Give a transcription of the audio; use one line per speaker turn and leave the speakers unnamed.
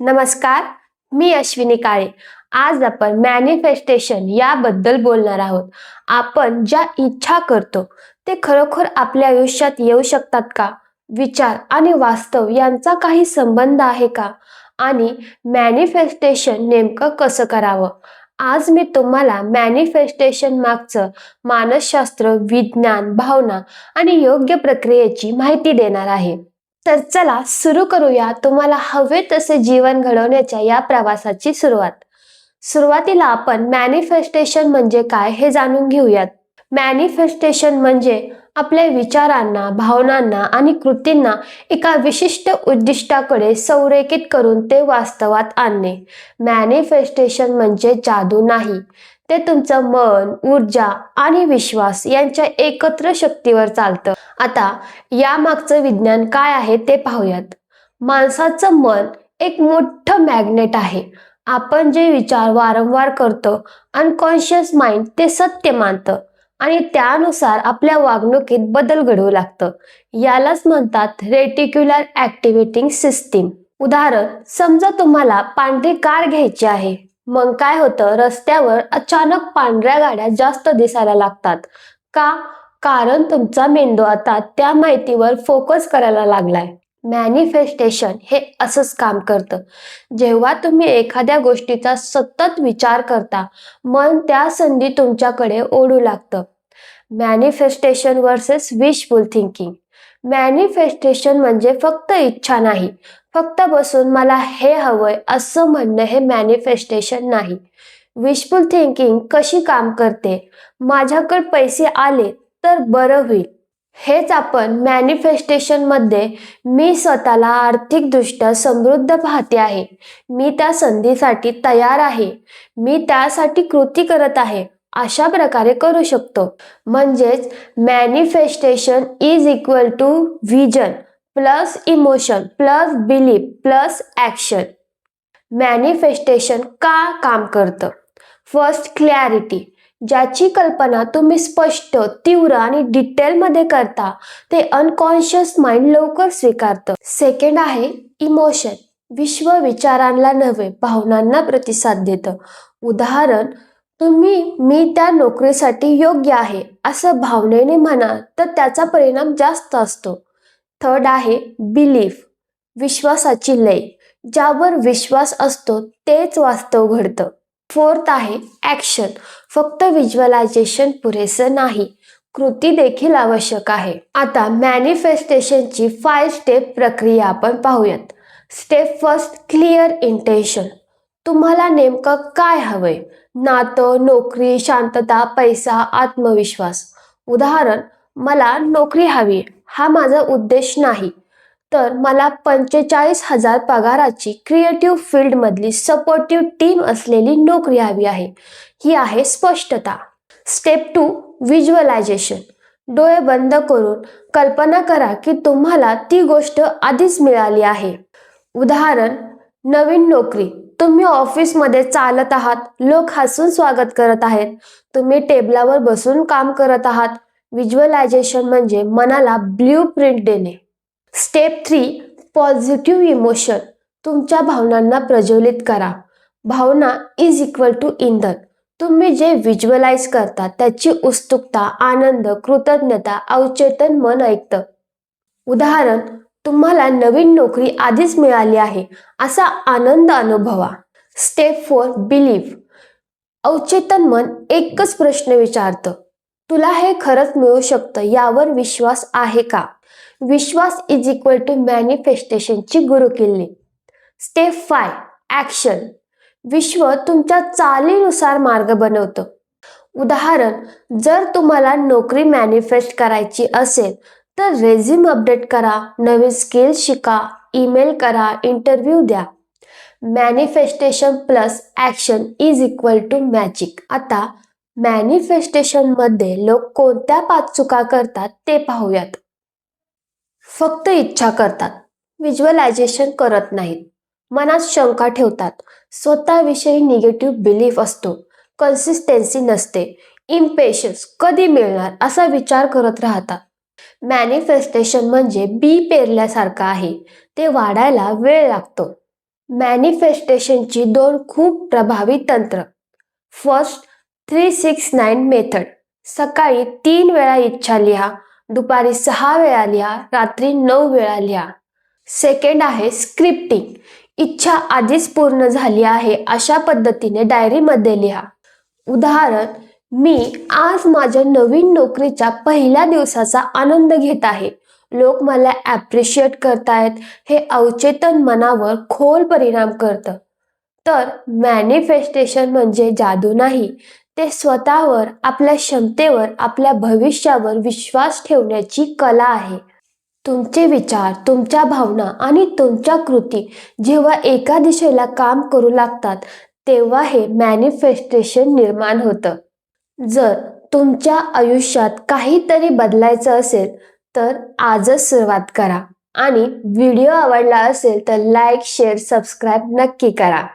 नमस्कार मी अश्विनी काळे. आज आपण मॅनिफेस्टेशन याबद्दल बोलणार आहोत. आपण ज्या इच्छा करतो ते खरोखर आपल्या आयुष्यात येऊ शकतात का? विचार आणि वास्तव यांचा काही संबंध आहे का? आणि मॅनिफेस्टेशन नेमकं कसं करावं? आज मी तुम्हाला मॅनिफेस्टेशन मागचं मानसशास्त्र विज्ञान भावना आणि योग्य प्रक्रियेची माहिती देणार आहे. तर चला सुरू करूया तुम्हाला हवे तसे जीवन घडवण्याच्या या प्रवासाची सुरुवात. सुरुवातीला आपण मॅनिफेस्टेशन म्हणजे काय हे जाणून घेऊयात. मॅनिफेस्टेशन म्हणजे आपल्या विचारांना भावनांना आणि कृतींना एका विशिष्ट उद्दिष्टाकडे संरेखित करून ते वास्तवात आणणे. मॅनिफेस्टेशन म्हणजे जादू नाही. ते तुमचं मन ऊर्जा आणि विश्वास यांच्या एकत्र शक्तीवर चालतं. आता यामागचं विज्ञान काय आहे ते पाहूयात. माणसाचं मन एक मोठं मॅग्नेट आहे. आपण जे विचार वारंवार करतो अनकॉन्शियस माइंड ते सत्य मानतं. आणि त्यानुसार आपल्या वागणुकीत बदल घडवू लागतं. यालाच म्हणतात रेटिक्युलर ऍक्टिव्हेटिंग सिस्टीम उदाहरण समजा तुम्हाला पांढरी कार घ्यायची आहे. मग काय होतं? रस्त्यावर अचानक पांढऱ्या गाड्या जास्त दिसायला लागतात. का? कारण तुमचा मेंदू आता त्या माहितीवर फोकस करायला लागलाय. मॅनिफेस्टेशन हे असंच काम करतं. जेव्हा तुम्ही एखाद्या गोष्टीचा सतत विचार करता मन त्या संधी तुमच्याकडे ओढू लागतं. Manifestation versus wishful thinking manifestation म्हणजे फक्त इच्छा नाही. फक्त बसून मला हे हवंय असं म्हणणं हे मॅनिफेस्टेशन नाही. विशफुल थिंकिंग कशी काम करते? माझ्याकडे पैसे आले तर बरं होईल. हेच आपण मॅनिफेस्टेशनमध्ये मी स्वतःला आर्थिकदृष्ट्या समृद्ध पाहते आहे. मी त्या संधीसाठी तयार आहे. मी त्यासाठी कृती करत आहे. अशा प्रकारे करू शकतो. म्हणजेच manifestation is equal to vision plus emotion plus belief plus action manifestation का काम करतं? फर्स्ट क्लॅरिटी ज्याची कल्पना तुम्ही स्पष्ट तीव्र आणि डिटेलमध्ये करता ते अनकॉन्शियस माइंड लवकर स्वीकारतं. सेकंड आहे इमोशन विश्व विचारांना नव्हे भावनांना प्रतिसाद देतं. उदाहरण तुम्ही मी त्या नोकरीसाठी योग्य आहे असं भावनेने म्हणाल तर त्याचा परिणाम जास्त असतो. थर्ड आहे बिलीफ विश्वासाची लय. ज्यावर विश्वास असतो तेच वास्तव घडतं. फोर्थ आहे ॲक्शन फक्त व्हिज्युअलायझेशन पुरेसं नाही. कृती देखील आवश्यक आहे. आता मॅनिफेस्टेशनची फाय स्टेप प्रक्रिया आपण पाहूयात. स्टेप फर्स्ट क्लिअर इंटेन्शन तुम्हाला नेमकं काय हवंय? नातं नोकरी शांतता पैसा आत्मविश्वास. उदाहरण मला नोकरी हवी हा माझा उद्देश नाही. तर मला पंचेचाळीस हजार पगाराची क्रिएटिव्ह फील्डमधली सपोर्टिव्ह टीम असलेली नोकरी हवी आहे. ही आहे स्पष्टता. स्टेप टू व्हिज्युअलायझेशन डोळे बंद करून कल्पना करा की तुम्हाला ती गोष्ट आधीच मिळाली आहे. उदाहरण नवीन नोकरी. तुम्ही ऑफिसमध्ये चालत आहात. लोक हसून स्वागत करत आहेत. तुम्ही टेबलावर बसून काम करत आहात. व्हिज्युअलायझेशन म्हणजे मनाला ब्ल्यू प्रिंट देणे. स्टेप थ्री पॉझिटिव्ह इमोशन तुमच्या भावनांना प्रज्वलित करा. भावना इज इक्वल टू इंधन. तुम्ही जे व्हिज्युअलाइज करता त्याची उत्सुकता आनंद कृतज्ञता अवचेतन मन ऐकतं. उदाहरण तुम्हाला नवीन नोकरी आधीच मिळाली आहे असा आनंद अनुभवा. स्टेप फोर बिलीव्ह अवचेतन मन एकच प्रश्न विचारतं. तुला हे खरंच मिळू शकतं यावर विश्वास आहे का? विश्वास इज इक्वल टू मॅनिफेस्टेशनची गुरुकिल्ली. स्टेप फाय ॲक्शन विश्व तुमच्या चालीनुसार मार्ग बनवतं. उदाहरण जर तुम्हाला नोकरी मॅनिफेस्ट करायची असेल तर रेझ्युम अपडेट करा नवीन स्किल शिका ईमेल करा इंटरव्ह्यू द्या. Manifestation plus action is equal to magic आता मॅनिफेस्टेशनमध्ये लोक कोणत्या पाच चुका करतात ते पाहूयात. फक्त इच्छा करतात. व्हिज्युअलायझेशन करत नाहीत. मनात शंका ठेवतात. स्वतःविषयी निगेटिव्ह बिलीफ असतो. कन्सिस्टन्सी नसते. इम्पेशन्स कधी मिळणार असा विचार करत राहतात. मॅनिफेस्टेशन म्हणजे बी पेरल्यासारखं आहे. ते वाढायला वेळ लागतो. मॅनिफेस्टेशनची दोन खूप प्रभावी तंत्र. First three six nine method सकाळी तीन वेळा इच्छा लिहा. दुपारी सहा वेळा लिहा. रात्री नऊ वेळा लिहा. सेकंड आहे स्क्रिप्टिंग इच्छा आधीच पूर्ण झाली आहे. अशा पद्धतीने डायरीमध्ये लिहा. उदाहरण मी आज माझ्या नवीन नोकरीच्या पहिल्या दिवसाचा आनंद घेत आहे. लोक मला ॲप्रिशिएट करतायत. हे अवचेतन मनावर खोल परिणाम करतं. तर मॅनिफेस्टेशन म्हणजे जादू नाही. ते स्वतःवर आपल्या क्षमतेवर आपल्या भविष्यावर विश्वास ठेवण्याची कला आहे. तुमचे विचार तुमच्या भावना आणि तुमच्या कृती जेव्हा एका दिशेला काम करू लागतात तेव्हा हे मॅनिफेस्टेशन निर्माण होतं. जर तुमच्या आयुष्यात काहीतरी बदलायचं असेल तर आजच सुरुवात करा. आणि व्हिडिओ आवडला असेल तर लाईक शेअर सबस्क्राईब नक्की करा.